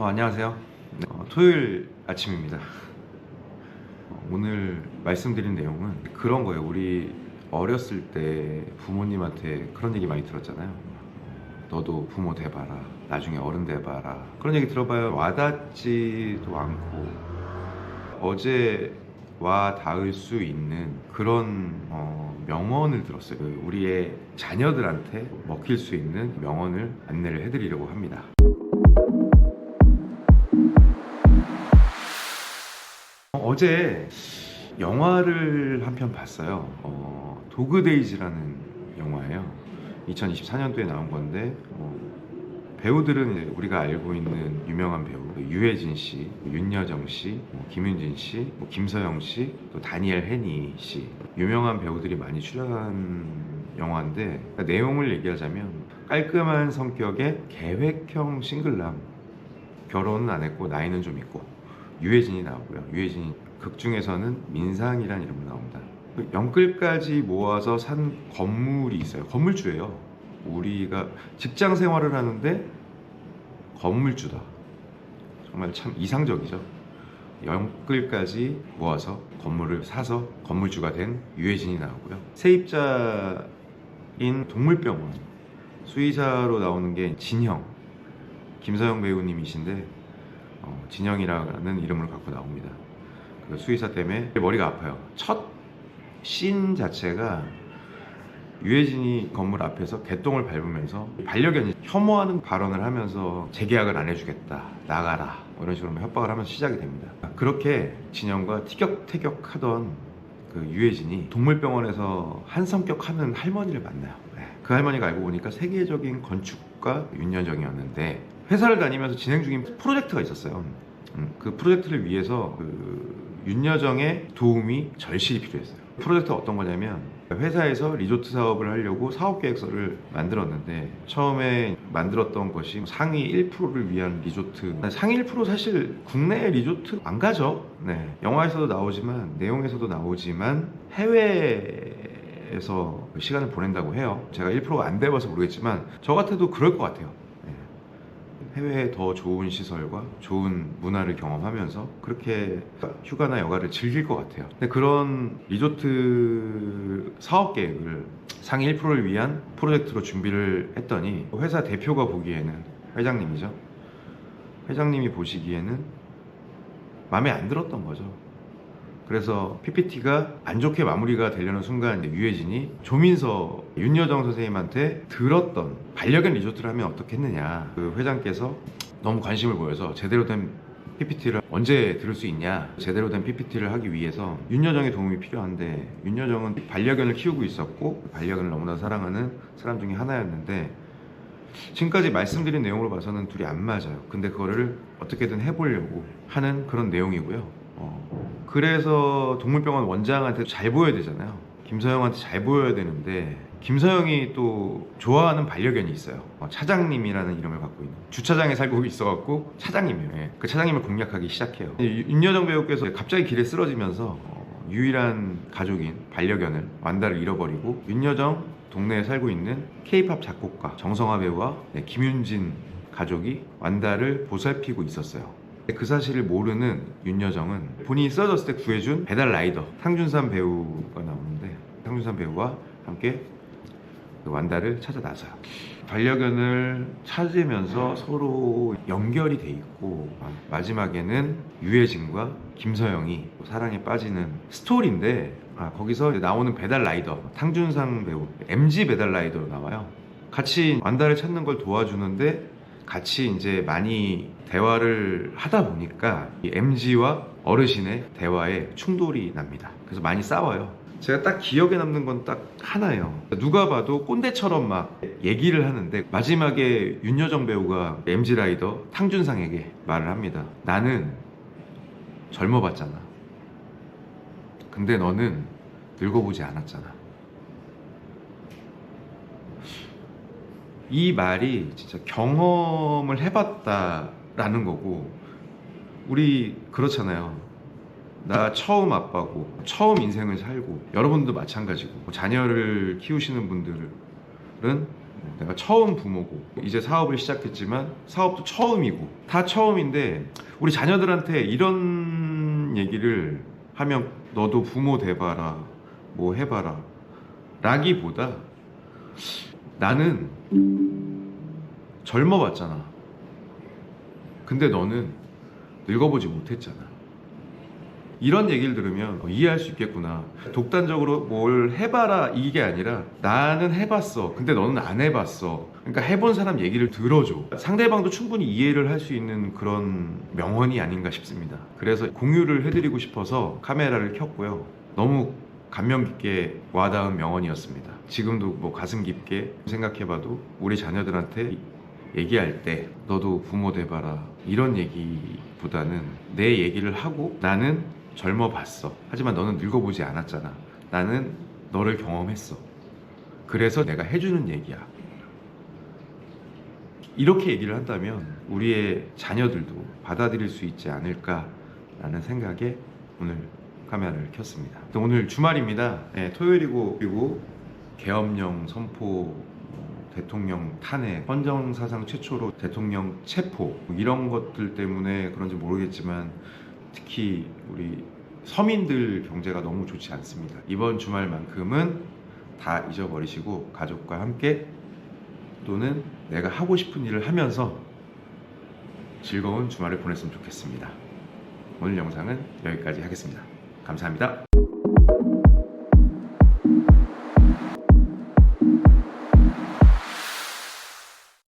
어, 안녕하세요. 네, 어, 토요일 아침입니다. 어, 오늘 말씀드린 내용은 그런 거예요. 우리 어렸을 때 부모님한테 그런 얘기 많이 들었잖아요. 너도 부모 돼봐라. 나중에 어른 돼봐라. 그런 얘기 들어봐요. 와닿지도 않고 어제 와 닿을 수 있는 그런 어, 명언을 들었어요. 그 우리의 자녀들한테 먹힐 수 있는 명언을 안내를 해드리려고 합니다. 어제 영화를 한 편 봤어요. 어, 도그데이즈라는 영화예요. 2024년도에 나온 건데 어, 배우들은 우리가 알고 있는 유명한 배우 그 유해진 씨, 윤여정 씨, 뭐 김윤진 씨, 뭐 김서영 씨, 또 다니엘 헤니 씨 유명한 배우들이 많이 출연한 영화인데 그러니까 내용을 얘기하자면 깔끔한 성격의 계획형 싱글남 결혼은 안 했고 나이는 좀 있고 유해진이 나오고요. 유해진이 극 중에서는 민상이라는 이름으로 나옵니다. 그 영끌까지 모아서 산 건물이 있어요. 건물주예요. 우리가 직장 생활을 하는데 건물주다. 정말 참 이상적이죠. 영끌까지 모아서 건물을 사서 건물주가 된 유해진이 나오고요. 세입자인 동물병원 수의사로 나오는 게 진형 김서영 배우님이신데 어, 진영이라는 이름을 갖고 나옵니다. 그 수의사 때문에 머리가 아파요. 첫씬 자체가 유해진이 건물 앞에서 개똥을 밟으면서 반려견이 혐오하는 발언을 하면서 재계약을 안 해주겠다 나가라 뭐 이런 식으로 협박을 하면서 시작이 됩니다. 그렇게 진영과 티격태격하던 그 유해진이 동물병원에서 한 성격 하는 할머니를 만나요. 네. 그 할머니가 알고 보니까 세계적인 건축가 윤여정이었는데 회사를 다니면서 진행 중인 프로젝트가 있었어요. 음, 그 프로젝트를 위해서 그 윤여정의 도움이 절실히 필요했어요. 프로젝트가 어떤 거냐면 회사에서 리조트 사업을 하려고 사업 계획서를 만들었는데 처음에 만들었던 것이 상위 1%를 위한 리조트. 상위 1% 사실 국내 리조트 안 가죠. 네. 영화에서도 나오지만 내용에서도 나오지만 해외 에서 시간을 보낸다고 해요. 제가 1%가 안 돼봐서 모르겠지만 저 같아도 그럴 것 같아요. 네. 해외에 더 좋은 시설과 좋은 문화를 경험하면서 그렇게 휴가나 여가를 즐길 것 같아요. 근데 그런 리조트 사업 계획을 상위 1%를 위한 프로젝트로 준비를 했더니 회사 대표가 보기에는 회장님이죠. 회장님이 보시기에는 마음에 안 들었던 거죠. 그래서 PPT가 안 좋게 마무리가 되려는 순간 유해진이 조민서 윤여정 선생님한테 들었던 반려견 리조트를 하면 어떻겠느냐 그 회장께서 너무 관심을 보여서 제대로 된 PPT를 언제 들을 수 있냐 제대로 된 PPT를 하기 위해서 윤여정의 도움이 필요한데 윤여정은 반려견을 키우고 있었고 반려견을 너무나 사랑하는 사람 중에 하나였는데 지금까지 말씀드린 내용으로 봐서는 둘이 안 맞아요. 근데 그거를 어떻게든 해보려고 하는 그런 내용이고요. 어, 그래서 동물병원 원장한테 잘 보여야 되잖아요. 김서영한테 잘 보여야 되는데 김서영이 또 좋아하는 반려견이 있어요. 어, 차장님이라는 이름을 갖고 있는 주차장에 살고 있어갖고 차장님이에요. 예. 그 차장님을 공략하기 시작해요. 유- 윤여정 배우께서 갑자기 길에 쓰러지면서 어, 유일한 가족인 반려견을 완다를 잃어버리고 윤여정 동네에 살고 있는 K-팝 작곡가 정성화 배우와 네, 김윤진 가족이 완다를 보살피고 있었어요. 그 사실을 모르는 윤여정은 본인이 쓰러졌을 때 구해준 배달 라이더 탕준삼 배우가 나오는데 탕준삼 배우와 함께 그 완다를 찾아 나서요. 반려견을 찾으면서 서로 연결이 돼 있고 아, 마지막에는 유해진과 김서영이 사랑에 빠지는 스토리인데 아, 거기서 나오는 배달 라이더 탕준상 배우 MG 배달 라이더로 나와요. 같이 완다를 찾는 걸 도와주는데 같이 이제 많이 대화를 하다 보니까 이 MG와 어르신의 대화에 충돌이 납니다. 그래서 많이 싸워요. 제가 딱 기억에 남는 건 딱 하나예요. 누가 봐도 꼰대처럼 막 얘기를 하는데 마지막에 윤여정 배우가 MG 라이더 탕준상에게 말을 합니다. 나는 젊어봤잖아. 근데 너는 늙어보지 않았잖아. 이 말이 진짜 경험을 해봤다라는 거고 우리 그렇잖아요. 나 처음 아빠고 처음 인생을 살고 여러분도 마찬가지고 뭐 자녀를 키우시는 분들은 내가 처음 부모고 이제 사업을 시작했지만 사업도 처음이고 다 처음인데 우리 자녀들한테 이런 얘기를 하면 너도 부모 돼봐라 뭐 해봐라 라기보다 나는 젊어봤잖아. 근데 너는 늙어보지 못했잖아 이런 얘기를 들으면 어, 이해할 수 있겠구나. 독단적으로 뭘 해봐라 이게 아니라 나는 해봤어. 근데 너는 안 해봤어. 그러니까 해본 사람 얘기를 들어줘. 상대방도 충분히 이해를 할 수 있는 그런 명언이 아닌가 싶습니다. 그래서 공유를 해드리고 싶어서 카메라를 켰고요. 너무 감명 깊게 와닿은 명언이었습니다. 지금도 뭐 가슴 깊게 생각해봐도 우리 자녀들한테 얘기할 때 너도 부모 돼봐라 이런 얘기보다는 내 얘기를 하고 나는 젊어 봤어. 하지만 너는 늙어보지 않았잖아. 나는 너를 경험했어. 그래서 내가 해주는 얘기야. 이렇게 얘기를 한다면 우리의 자녀들도 받아들일 수 있지 않을까라는 생각에 오늘 카메라를 켰습니다. 또 오늘 주말입니다. 네, 토요일이고 그리고 계엄령 선포 어, 대통령 탄핵, 헌정 사상 최초로 대통령 체포 뭐 이런 것들 때문에 그런지 모르겠지만 특히 우리 서민들 경제가 너무 좋지 않습니다. 이번 주말만큼은 다 잊어버리시고 가족과 함께 또는 내가 하고 싶은 일을 하면서 즐거운 주말을 보냈으면 좋겠습니다. 오늘 영상은 여기까지 하겠습니다. 감사합니다.